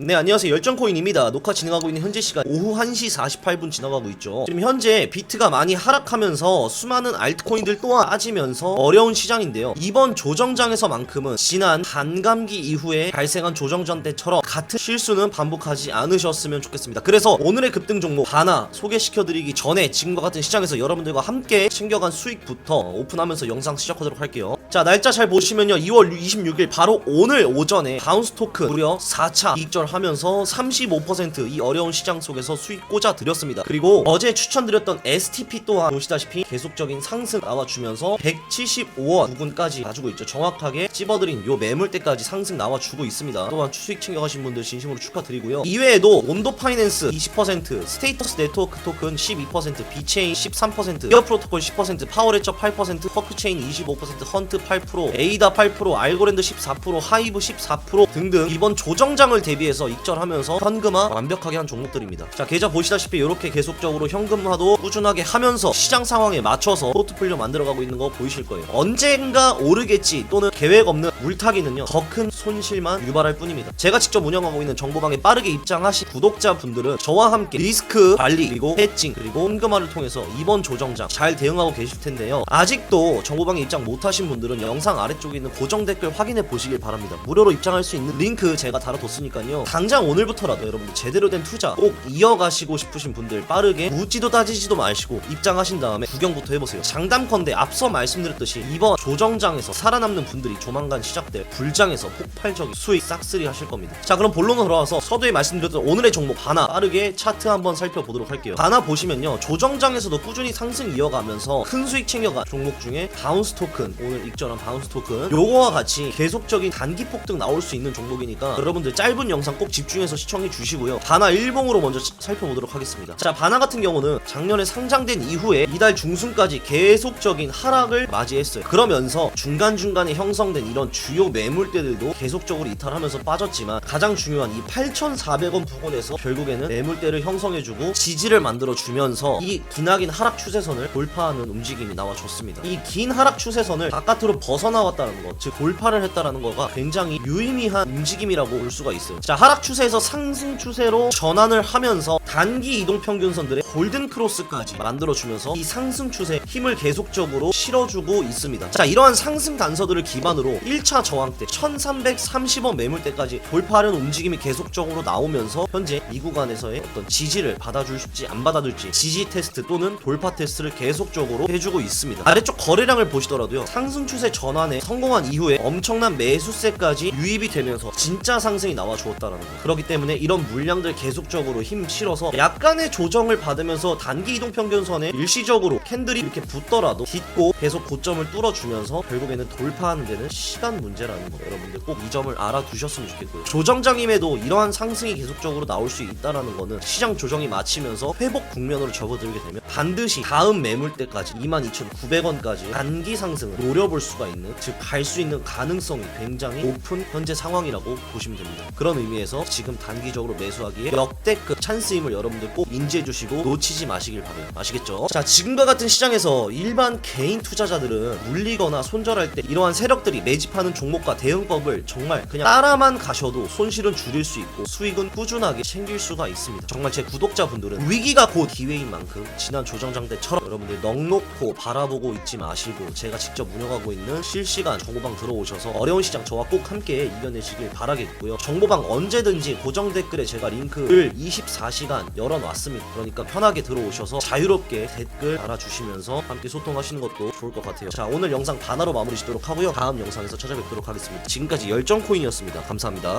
네 안녕하세요. 열정코인입니다. 녹화 진행하고 있는 현재 시간 오후 1시 48분 지나가고 있죠. 지금 현재 비트가 많이 하락하면서 수많은 알트코인들 또한 빠지면서 어려운 시장인데요. 이번 조정장에서만큼은 지난 반감기 이후에 발생한 조정전 때처럼 같은 실수는 반복하지 않으셨으면 좋겠습니다. 그래서 오늘의 급등 종목 하나 소개시켜드리기 전에 지금과 같은 시장에서 여러분들과 함께 챙겨간 수익부터 오픈하면서 영상 시작하도록 할게요 자 날짜 잘 보시면요. 2월 26일 바로 오늘 오전에 바운스 토큰 무려 4차 이익절하면서 35%이 어려운 시장 속에서 수익 꽂아 드렸습니다. 그리고 어제 추천드렸던 STP 또한 보시다시피 계속적인 상승 나와주면서 175원 부근까지 가지고 있죠. 정확하게 찝어드린 요 매물대까지 상승 나와주고 있습니다. 또한 수익 챙겨가신 분들 진심으로 축하드리고요. 이외에도 온도 파이낸스 20% 스테이터스 네트워크 토큰 12% 비체인 13% 이어 프로토콜 10% 파워레처 8% 퍼크체인 25% 헌트 8% 에이다 8% 알고랜드 14% 하이브 14% 등등 이번 조정장을 대비해서 익절하면서 현금화 완벽하게 한 종목들입니다. 자 계좌 보시다시피 이렇게 계속적으로 현금화도 꾸준하게 하면서 시장 상황에 맞춰서 포트폴리오 만들어가고 있는 거 보이실 거예요. 언젠가 오르겠지 또는 계획 없는 물타기는요 더 큰 손실만 유발할 뿐입니다. 제가 직접 운영하고 있는 정보방에 빠르게 입장하신 구독자분들은 저와 함께 리스크 관리 그리고 해칭 그리고 현금화를 통해서 이번 조정장 잘 대응하고 계실 텐데요. 아직도 정보방에 입장 못하신 분들 은 영상 아래쪽에 있는 고정 댓글 확인해 보시길 바랍니다. 무료로 입장할 수 있는 링크 제가 달아뒀으니까요. 당장 오늘부터라도 여러분들 제대로 된 투자 꼭 이어가시고 싶으신 분들 빠르게 묻지도 따지지도 마시고 입장하신 다음에 구경부터 해보세요. 장담컨대 앞서 말씀드렸듯이 이번 조정장에서 살아남는 분들이 조만간 시작될 불장에서 폭발적인 수익 싹쓸이 하실 겁니다. 자 그럼 본론으로 돌아와서 서두에 말씀드렸던 오늘의 종목 바나 빠르게 차트 한번 살펴보도록 할게요. 바나 보시면요. 조정장에서도 꾸준히 상승 이어가면서 큰 수익 챙겨간 종목 중에 바운스 토큰 오늘 익절한 바운스 토큰. 요거와 같이 계속적인 단기 폭등 나올 수 있는 종목이니까 여러분들 짧은 영상 꼭 집중해서 시청해 주시고요. 바나 일봉으로 먼저 시- 살펴보도록 하겠습니다. 자 바나 같은 경우는 작년에 상장된 이후에 이달 중순까지 계속적인 하락을 맞이했어요. 그러면서 중간중간에 형성된 이런 주요 매물대들도 계속적으로 이탈하면서 빠졌지만 가장 중요한 이 8,400원 부근에서 결국에는 매물대를 형성해주고 지지를 만들어주면서 이 기나긴 하락 추세선을 돌파하는 움직임이 나와줬습니다. 이 긴 하락 추세선을 바깥으로 벗어나왔다는 것, 즉 돌파를 했다는 거가 굉장히 유의미한 움직임이라고 볼 수가 있어요. 자, 하락 추세에서 상승 추세로 전환을 하면서 단기 이동 평균선들의 골든 크로스까지 만들어주면서 이 상승 추세 힘을 계속적으로 실어주고 있습니다. 자, 이러한 상승 단서들을 기반으로 1차 저항대 1330원 매물대까지 돌파하려는 움직임이 계속적으로 나오면서 현재 이 구간에서의 어떤 지지를 받아줄지 안 받아줄지 지지 테스트 또는 돌파 테스트를 계속적으로 해주고 있습니다. 아래쪽 거래량을 보시더라도요. 상승 추세 전환에 성공한 이후에 엄청난 매수세까지 유입이 되면서 진짜 상승이 나와 주었다는 거. 그렇기 때문에 이런 물량들 계속적으로 힘 실어서 약간의 조정을 받으면서 단기 이동 평균선에 일시적으로 캔들이 이렇게 붙더라도 딛고 계속 고점을 뚫어주면서 결국에는 돌파하는 데는 시간 문제라는 거 여러분들 꼭 이 점을 알아두셨으면 좋겠고요 조정장임에도 이러한 상승이 계속적으로 나올 수 있다라는 거는 시장 조정이 마치면서 회복 국면으로 접어들게 되면 반드시 다음 매물대까지 22,900원까지 단기 상승을 노려볼 수가 있는 즉 갈 수 있는 가능성이 굉장히 높은 현재 상황이라고 보시면 됩니다. 그런 의미에서 지금 단기적으로 매수하기에 역대급 찬스임을 여러분들 꼭 인지해 주시고 놓치지 마시길 바래요. 아시겠죠? 자 지금과 같은 시장에서 일반 개인 투자자들은 물리거나 손절할 때 이러한 세력들이 매집하는 종목과 대응법을 정말 그냥 따라만 가셔도 손실은 줄일 수 있고 수익은 꾸준하게 챙길 수가 있습니다. 정말 제 구독자분들은 위기가 곧 기회인 만큼 지난 조정장 때처럼 여러분들 넉놓고 바라보고 있지 마시고 제가 직접 운영하고 있는 실시간 정보방 들어오셔서 어려운 시장 저와 꼭 함께 이겨내시길 바라겠고요. 정보방 언제든지 고정 댓글에 제가 링크를 24시간 열어놨습니다. 그러니까 편하게 들어오셔서 자유롭게 댓글 달아주시면서 함께 소통하시는 것도 좋을 것 같아요. 자 오늘 영상 바나로 마무리 짓도록 하고요. 다음 영상에서 찾아뵙도록 하겠습니다. 지금까지 열정코인이었습니다. 감사합니다